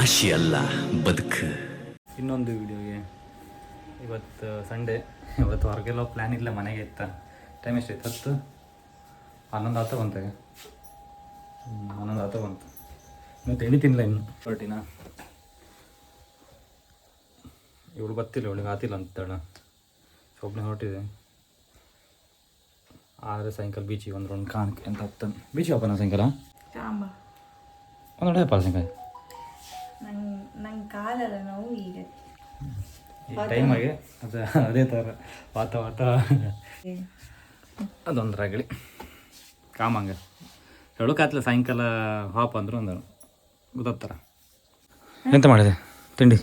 ಭಾಷೆ ಅಲ್ಲ ಬದುಕು. ಇನ್ನೊಂದು ವಿಡಿಯೋಗೆ ಇವತ್ತು ಸಂಡೇ ಇವತ್ತು ಹೊರಗೆಲ್ಲ ಪ್ಲ್ಯಾನ್ ಇಲ್ಲ ಮನೆಗೆ ಇತ್ತ. ಟೈಮ್ ಎಷ್ಟಾಯ್ತು? ಹತ್ತು? ಹನ್ನೊಂದು ಆತ ಬಂತಾಗ ಹನ್ನೊಂದು ಆತ ಬಂತು. ನೀವು ತಿಂಡಿ ತಿನ್ನಲ್ಲ ಇನ್ನು. ಹೊರಟಿನ ಇವಳು ಬತ್ತಿಲ್ಲ ಇವಳಿಗೆ ಆತಿಲ್ಲ ಅಂತೇಳ. ಒಬ್ಬನೇ ಹೊರಟಿದೆ. ಆದರೆ ಸಾಯಂಕಾಲ ಬೀಚಿಗೆ ಒಂದು ರೌಂಡ್ ಕಾಣಕ್ಕೆ ಅಂತ ಹತ್ತ ಬೀಚಿಗೆ ಹೋಗೋಣ ಸಾಯಂಕಾಲ? ಒಂದು ಸಾಯಂಕಾಲ. ನಂಗೆ ನಂಗೆ ಕಾಲಲ್ಲ ನೋವು ಈಗ ಈ ಟೈಮಾಗೆ ಅದು ಅದೇ ಥರ ವಾತ ವಾತ ಅದೊಂದು ರಗಳಿ ಕಾಮಂಗ. ಹೇಳೋಕಾತ್ಲ ಸಾಯಂಕಾಲ ಹಾಪ್ ಅಂದ್ರೆ ಒಂದು ಗೊತ್ತಾರ ಎಂತ ಮಾಡಿದೆ? ತಿಂಡಿ?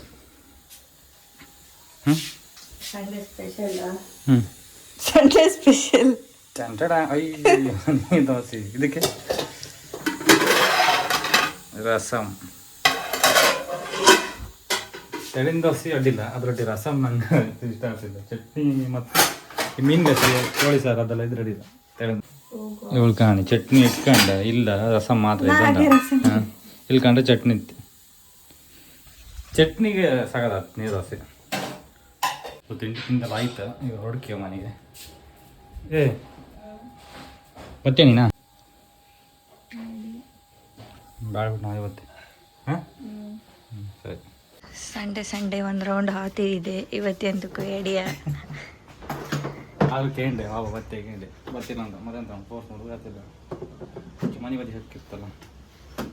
ಹ್ಞೂ ಸಂಡೇ ಸ್ಪೆಷಲ್ ಹ್ಞೂ ಸಂಡೇ ಸ್ಪೆಷಲ್ ಚಂಟಡ ಅಯ್ಯೋ ನೀ ದೋಸೆ. ಇದಕ್ಕೆ? ರಸಮ್ ತೆಳಿನ ದೋಸೆ ಅಡ್ಡಿಲ್ಲ. ಅದರೊಟ್ಟಿ ರಸಮ್ ನಂಗೆ ಇಷ್ಟ ಆಗ್ತಿದೆ ಚಟ್ನಿ ಮತ್ತು ಈ ಮೀನು ದೋಸೆ ಕೋಳಿ ಸಾರು ಅದೆಲ್ಲ ಇದ್ರೆ ಅಡ್ಡಿಲ್ಲ. ಇವಳು ಕಾಣಿ ಚಟ್ನಿ ಇಟ್ಕೊಂಡ ಇಲ್ಲ ರಸಂ ಮಾತ್ರ ಇದೆ ಹಾಂ ಇಲ್ಕಂಡ್ರೆ ಚಟ್ನಿ ಇತ್ತು ಚಟ್ನಿಗೆ ಸಾಗದ ನೀರು ದೋಸೆ ತಿಂಡಿ ತಿಂದಲ್ಲ ಆಯ್ತು. ಈಗ ಹೊಡ್ಕೀವ ಮನೆಗೆ. ಏ ಮತ್ತೆ ನೀನಾ ಬಾಳ್ಬಿಟ್ಟು ನಾವು ಇವತ್ತೆ. ಹಾಂ? ಸಂಡೇ ಸಂಡೇ ಒಂದು ರೌಂಡ್ ಹಾತಿದೆ ಇವತ್ತೆಂತಕ್ಕೂ ಎಡಿಯ ಆದ್ರೂ ಕೇಂಡೆ ಬಾಬ ಮತ್ತೆ ಕೇಂಡೆ ಬರ್ತೀನಿ ಅಂತ ಮತ್ತೆಂತ ಫೋರ್ಸ್ ಮಾಡೋದು ಆಗ್ತಿಲ್ಲ ಮನೆ ಬದಿ ಹಕ್ಕಿತ್ತಲ್ಲ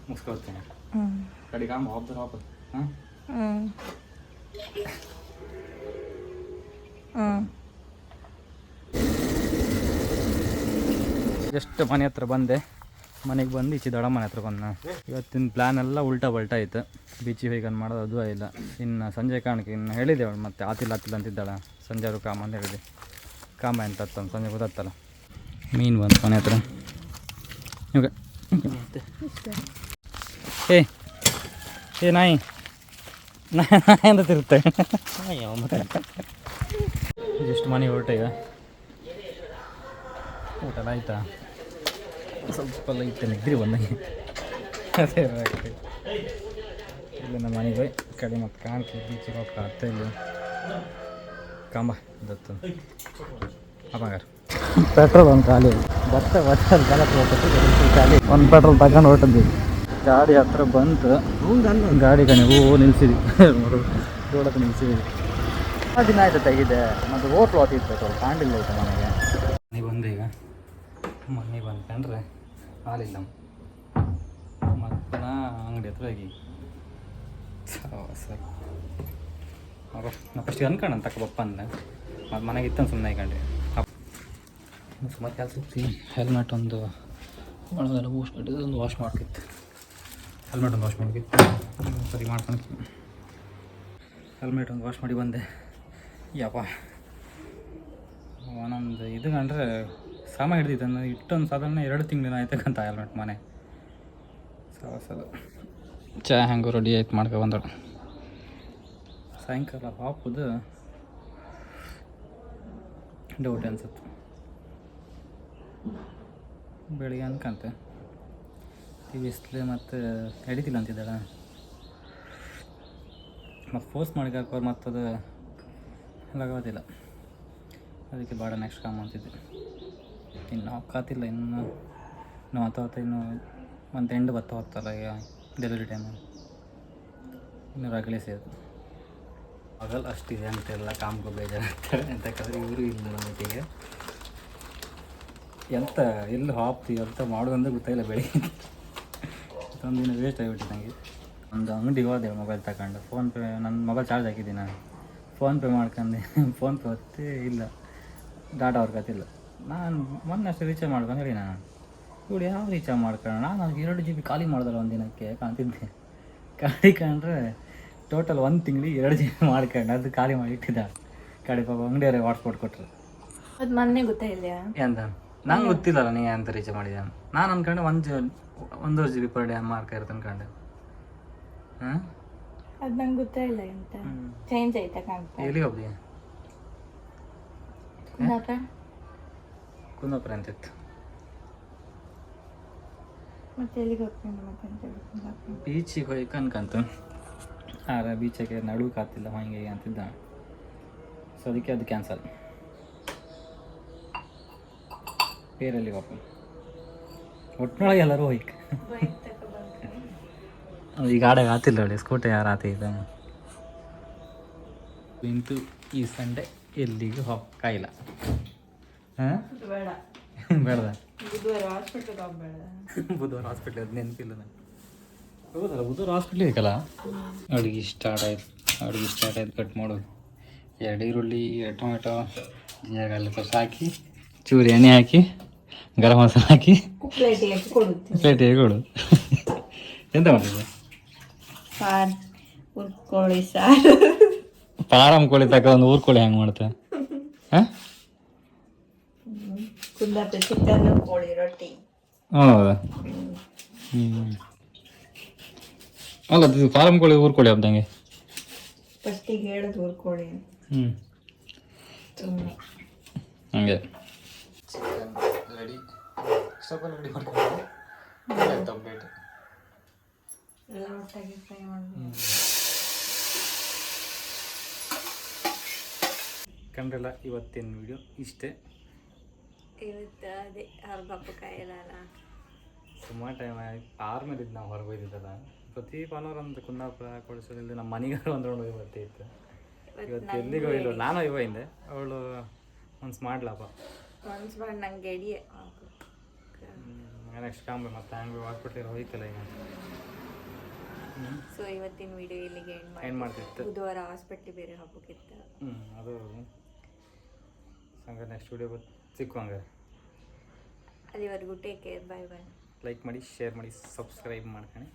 ಮುಗಿಸ್ಕೊಳ್ತೇನೆ. ಕಡೆಗೆ ಆಮ ಹೋಗ್ತಾರೆ ವಾಪಸ್. ಹಾಂ? ಹ್ಞೂ ಹ್ಞೂ ಜಸ್ಟ್ ಮನೆ ಹತ್ರ ಬಂದೆ. ಮನೆಗೆ ಬಂದು ಈಚೆ ದೊಡ್ಡ ಮನೆ ಹತ್ರ ಬಂದ ಇವತ್ತಿನ ಪ್ಲ್ಯಾನ್ ಎಲ್ಲ ಉಲ್ಟಾ ಬಲ್ಟಾ ಆಯ್ತು. ಬೀಚಿಗೆ ಹೇಗನ್ ಮಾಡೋದು ಅದು ಇಲ್ಲ. ಇನ್ನು ಸಂಜೆ ಕಾರಣಕ್ಕೆ ಇನ್ನು ಹೇಳಿದೆ ಅವಳು ಮತ್ತೆ ಆತಿಲ್ಲ ಆತಿಲ್ಲ ಅಂತಿದ್ದಾಳ. ಸಂಜೆ ಅವರು ಕಾಮ ಅಂತ ಹೇಳಿದೆ. ಕಾಮ ಅಂತ ಸಂಜೆ ಗೊತ್ತಾಗ್ತಲ್ಲ. ಮೀನು ಬಂತು ಮನೆ ಹತ್ರ. ಇವಾಗ ಏ ಏ ನಾಯಿ. ನಾಯಿ ಅಂತ ತಿರುತ್ತೆ ಜಸ್ಟ್ ಮನೆ ಹೊರಟೆ ಈಗ. ಊಟ ಆಯ್ತಾ? ಸ್ವಲ್ಪ ಲೈಟ್ ಇದ್ರಿ ಬಂದಂಗೆ ಅದೇ ಆಗ್ತದೆ. ಇಲ್ಲಿ ನಮ್ಮ ಮನೆಗೆ ಹೋಗಿ ಕಡೆ ಮತ್ತು ಕಾಣ್ತೀವಿ ಬೀಚಿಗೆ ಹೋಗ್ತಾ ಅತ್ತ ಇಲ್ಲ ಕಾಂಬ ದತ್ತು. ಅಪ್ಪಂಗಾರ ಪೆಟ್ರೋಲ್ ಒಂದು ಖಾಲಿ. ಭತ್ತ ಭತ್ತ ಖಾಲಿ. ಒಂದು ಪೆಟ್ರೋಲ್ ತಗೊಂಡು ಹೊರಟಿದ್ವಿ. ಗಾಡಿ ಹತ್ರ ಬಂತು. ಗಾಡಿ ಕಣೆ ಹೂ ನಿಲ್ಸಿದ್ವಿ ಹತ್ರ ನಿಲ್ಸಿದ್ವಿ ದಿನ ಆಯ್ತು ತೆಗಿದೆ. ಮತ್ತು ಓಟ್ಲು ಹೋತಿತ್ತು ಪೆಟ್ರೋಲ್. ಕಾಣಿಲ್ಲ ಆಯ್ತು ನನಗೆ ನೀವು ಬಂದೆ ಈಗ. ಮನೆ ಬಂದ್ಕೊಂಡ್ರೆ ಹಾಲಿಲ್ಲ. ಮತ್ತೆ ನಾ ಅಂಗಡಿ ಹತ್ರ ಹೋಗಿ. ಸರ್ ಅವ ನಾ ಫಸ್ಟಿಗೆ ತಕ್ಕ ಪಪ್ಪ ಅಂದ ಮತ್ತು ಮನೆಗೆ ಇತ್ತಂದು ಸುಮ್ಮನೆ ಇಕೊಂಡ್ರಿ. ಸುಮಾರು ಕೆಲಸ ಹೆಲ್ಮೆಟ್ ಒಂದು ಒಳಗೆಲ್ಲ ವಾಶ್ ಮಾಡಿದ್ದು ಒಂದು ವಾಶ್ ಮಾಡ್ಕಿತ್ತು. ಹೆಲ್ಮೆಟ್ ಒಂದು ವಾಶ್ ಮಾಡ್ಕಿತ್ತು. ಸರಿ ಮಾಡ್ಕೊಂಡು ಹೆಲ್ಮೆಟ್ ಒಂದು ವಾಶ್ ಮಾಡಿ ಬಂದೆ. ಯಪ್ಪ. ಒಂದೊಂದು ಇದು ಕಂಡ್ರೆ ಶ್ರಮ ಹಿಡ್ದಿದ್ದೆ. ನಾನು ಇಟ್ಟೊಂದು ಸಾಧಾರಣ ಎರಡು ತಿಂಗಳಿನ ಆಯ್ತಕ್ಕಂತ ಹೆಲ್ಮೆಟ್ ಮನೆ. ಸಲ ಸಲ. ಚಾ ಹೆಂಗೂ ರೆಡಿ ಆಯ್ತು ಮಾಡ್ಕೊ ಬಂದಳು ಸಾಯಂಕಾಲ ಹಾಪುದು ಡೌಟ್ ಅನ್ಸುತ್ತೆ. ಬೆಳಿಗ್ಗೆ ಅನ್ಕಂತೆ. ಈ ಬಿಸಿಲು ಮತ್ತು ಹಿಡಿತಿಲ್ಲ ಅಂತಿದ್ದಾಳ. ಮತ್ತು ಫೋರ್ಸ್ ಮಾಡಿ ಹಾಕೋರು ಮತ್ತದು. ಲಗೋದಿಲ್ಲ ಅದಕ್ಕೆ ಭಾಳ ನೆಕ್ಸ್ಟ್ ಕಾಮ್ ಅಂತಿದ್ದೆ. ಇನ್ನು ಅವಕಾತಿಲ್ಲ ಇನ್ನು ಇನ್ನು ಅಥವಾ ಇನ್ನು ಒಂದು ಎಂಡು ಬತ್ತ ಹೋಗ್ತಲ್ಲ ಈಗ ಡೆಲಿವರಿ ಟೈಮು ಇನ್ನು ರಗಳೆ ಸೇರಿತು ಆಗಲ್ಲ ಅಷ್ಟಿದೆ ಅಂತೆಲ್ಲ ಕಾಮ್ಗೆ ಅಂತ ಅಂತಕ್ಕಂದ್ರೆ ಇವರು ಇಲ್ಲ ನಮ್ಮೊಟ್ಟಿಗೆ ಎಂತ, ಎಲ್ಲಿ ಹಾಪ್ತಿ ಎಂತ ಮಾಡೋದಂದ್ರೆ ಗೊತ್ತಾಗಿಲ್ಲ ಬೆಳಿಗ್ಗೆ. ಒಂದು ದಿನ ವೇಸ್ಟ್ ಆಗಿಬಿಟ್ಟು ನನಗೆ ಒಂದು ಅಂಗಡಿಗೆ ಹೋದೆ ಮೊಬೈಲ್ ತಗೊಂಡು. ಫೋನ್ಪೇ ನನ್ನ ಮೊಬೈಲ್ ಚಾರ್ಜ್ ಹಾಕಿದ್ದೀನಿ ನಾನು. ಫೋನ್ಪೇ ಮಾಡ್ಕೊಂಡೆ. ಫೋನ್ಪೇ ಹೊತ್ತೆ ಇಲ್ಲ. ಡಾಟಾ ವರ್ಕತ್ತಿಲ್ಲ ನಾನು ಮೊನ್ನೆ ಅಷ್ಟು ರೀಚಾರ್ಜ್ ಮಾಡ್ಕೊಂಡು ಹೇಳಿ ನಾನು ಇವಳು ಯಾವ ರೀಚಾರ್ಜ್ ಮಾಡ್ಕೊಳ್ಳೋಣ? ನಾನು ಎರಡು ಜಿ ಬಿ ಖಾಲಿ ಮಾಡಿದಲ್ಲ ಒಂದು ದಿನಕ್ಕೆ ಕಾಣ್ತಿದ್ದೆ. ಖಾಲಿ ಕಂಡ್ರೆ ಟೋಟಲ್ ಒಂದು ತಿಂಗಳಿಗೆ ಎರಡು ಜಿ ಬಿ ಮಾಡ್ಕೊಂಡು. ಅದು ಖಾಲಿ ಮಾಡಿ ಇಟ್ಟಿದ್ದ. ಕಡೆ ಪಾಪ ಅಂಗಡಿಯವರೇ ಹಾಟ್ಸ್ಪಾಟ್ ಕೊಟ್ಟರು ಅದು ಮೊನ್ನೆ ಗೊತ್ತಾಯಿಲ್ಲ ಎಂತ ನಂಗೆ ಗೊತ್ತಿಲ್ಲಲ್ಲ ನೀ ಅಂತ ರೀಚಾರ್ಜ್ ಮಾಡಿದ ನಾನು ಅನ್ಕೊಂಡೆ ಒಂದು ಜಿ ಒಂದೂವರೆ G B per day mark ಇರುತ್ತೆ ಅನ್ಕೊಂಡೆ. ಹಾಂ? ಅದು ನಂಗೆ ಗೊತ್ತಾಯಿಲ್ಲ ಎಂತ. ಚೇಂಜ್ ಆಯ್ತಾ ಕಾಣ್ತಾ? ಎಲ್ಲಿಗೆ ಹೋಗ್ಲಿ? ಕುಂದಾಪುರ ಅಂತಿತ್ತು ಮತ್ತೆ ಎಲ್ಲಿಗೆ ಹೋಗ್ತೀನಿ ಮತ್ತೆ ಬೀಚಿಗೆ ಹೋಗಿ ಅನ್ಕಂತ ಆರ ಬೀಚಕ್ಕೆ ನಡು ಕಾತಿಲ್ಲ ಹಂಗೆ ಹೀಗೆ ಅಂತಿದ್ದ. ಸೊ ಅದಕ್ಕೆ ಅದು ಕ್ಯಾನ್ಸಲ್ ಬೇರೆಲ್ಲಿ ಹೋಗ್ತೀನಿ ಒಟ್ನೊಳಗೆ ಎಲ್ಲರೂ ಹೋಯ್ಕ ಈ ಗಾಡಿಗೆ ಆತಿಲ್ಲ ನೋಡಿ ಸ್ಕೂಟಿ ಯಾರು ಆತಿದ್ದ ಇಂತು ಈ ಸಂಡೆ ಎಲ್ಲಿಗೂ ಹೋಗ್ಕಾಯಿಲ್ಲ ಹಾಂ? ಬೇಡ. ಬೇಡದ? ಬುಧವಾರ ಹಾಸ್ಪಿಟ್ಲಿಗೆ ಹೋಗ್ಬೇಡ. ಬುಧವಾರ ಹಾಸ್ಪಿಟ್ಲ್ ಅದು ನೆನಪಿಲ್ಲ ನನಗೆ ಹೌದಲ್ಲ ಬುಧವಾರ ಹಾಸ್ಪಿಟ್ಲ್ ಬೇಕಲ್ಲ? ಅಡುಗೆ ಸ್ಟಾರ್ಟ್ ಆಯ್ತು. ಅಡುಗೆ ಸ್ಟಾರ್ಟ್ ಆಯ್ತು ಕಟ್ ಮಾಡೋದು. ಎರಡು ಈರುಳ್ಳಿ ಎರಡು ಟೊಮೆಟೊ ಜೀರಿಗೆಲ್ಲ ಸ್ವಲ್ಪ ಹಾಕಿ ಚೂರು ಎಣ್ಣೆ ಹಾಕಿ ಗರಂ ಮಸಾಲ ಹಾಕಿ ಪ್ಲೇಟ್ ಕೊಡು. ಎಂತ ಮಾಡಿದ್ರು ಸಾರ್ ಹುರ್ಕೊಳ್ಳಿ ಸಾರ್. ಪಾರಂ ಕೋಳಿ ತಕ್ಕ ಒಂದು ಊರ್ಕೋಳಿ ಹೆಂಗೆ ಮಾಡ್ತೆ? ಹಾಂ? ಕುಂದಾಪುರ ಚಿಕನ್ ಕೋಳಿ ರೊಟ್ಟಿ. ಹೌದಾ? ಹ್ಞೂ ಅಲ್ಲ ಅದು ಫಾರಂ ಕೋಳಿ ಊರ್ ಕೋಳಿ ಹಬ್ದಂಗೆ ಫಸ್ಟಿಗೆ ಹೇಳೋದು ಊರ್ಕೊಳ್ಳಿ ಹ್ಞೂ ಸುಮ್ಮನೆ ಹಂಗೆ. ಚಿಕನ್ ರೆಡಿ ಸ್ವಲ್ಪ ರೆಡಿ ಮಾಡ್ಕೊಂಡು ತಪ್ಪೇಟು ಎಲ್ಲ ಒಟ್ಟಾಗಿ ಫ್ರೈ ಮಾಡಿ ಕಂಡ್ರಲ್ಲ ಇವತ್ತಿನ ವಿಡಿಯೋ ಇಷ್ಟೇ. ಇವತ್ತು ಅದೇ ಹರ್ಬಪ್ಪ ಕಾಯಲ್ಲ ಸುಮಾರು ಟೈಮ್ ಆಯ್ತು. ಆರು ಮೇಲೆ ಇದ್ದು ನಾವು ಹೊರಗೆ ಹೋಯ್ತಿದ್ದಲ್ಲ. ಪ್ರತಿ ಭಾನುವಾರ ಒಂದು ಕುಂದಾಪುರ ಕೊಡಿಸೋದಿಲ್ಲ ನಮ್ಮ ಮನೆಗಾರ ಒಂದು ರೌಂಡ್ ಹೋಗಿ ಬರ್ತಾ ಇತ್ತು ಇವತ್ತು ಎಲ್ಲಿಗೂ ಇಲ್ಲ ನಾನು ಇವ ಹಿಂದೆ. ಅವಳು ಮನ್ಸು ಮಾಡ್ಲಪ್ಪ ಮನ್ಸು ಮಾಡಿ ನಂಗೆ ಎಡಿ ನೆಕ್ಸ್ಟ್ ಕಾಂಬೆ ಮತ್ತೆ ಹಂಗೆ ಹಾಸ್ಪಿಟ್ಲಿಗೆ ಹೋಯ್ತಲ್ಲ ಈಗ. ಸೊ ಇವತ್ತಿನ ವಿಡಿಯೋ ಇಲ್ಲಿಗೆ ಎಂಡ್ ಮಾಡ್ತಿತ್ತು. ಬುಧವಾರ ಹಾಸ್ಪಿಟ್ಲ್ ಬೇರೆ ಹೋಗ್ಬೇಕಿತ್ತು ಹ್ಞೂ ಅದು ಸಂಗ ನೆಕ್ಸ್ಟ್ ವಿಡಿಯೋ ಸಿಕ್ಕು ಹಂಗೆ ಅಲ್ಲಿವರೆಗೂ take care bye bye like ಮಾಡಿ ಶೇರ್ ಮಾಡಿ ಸಬ್ಸ್ಕ್ರೈಬ್ ಮಾಡ್ಕೊಳ್ಳಿ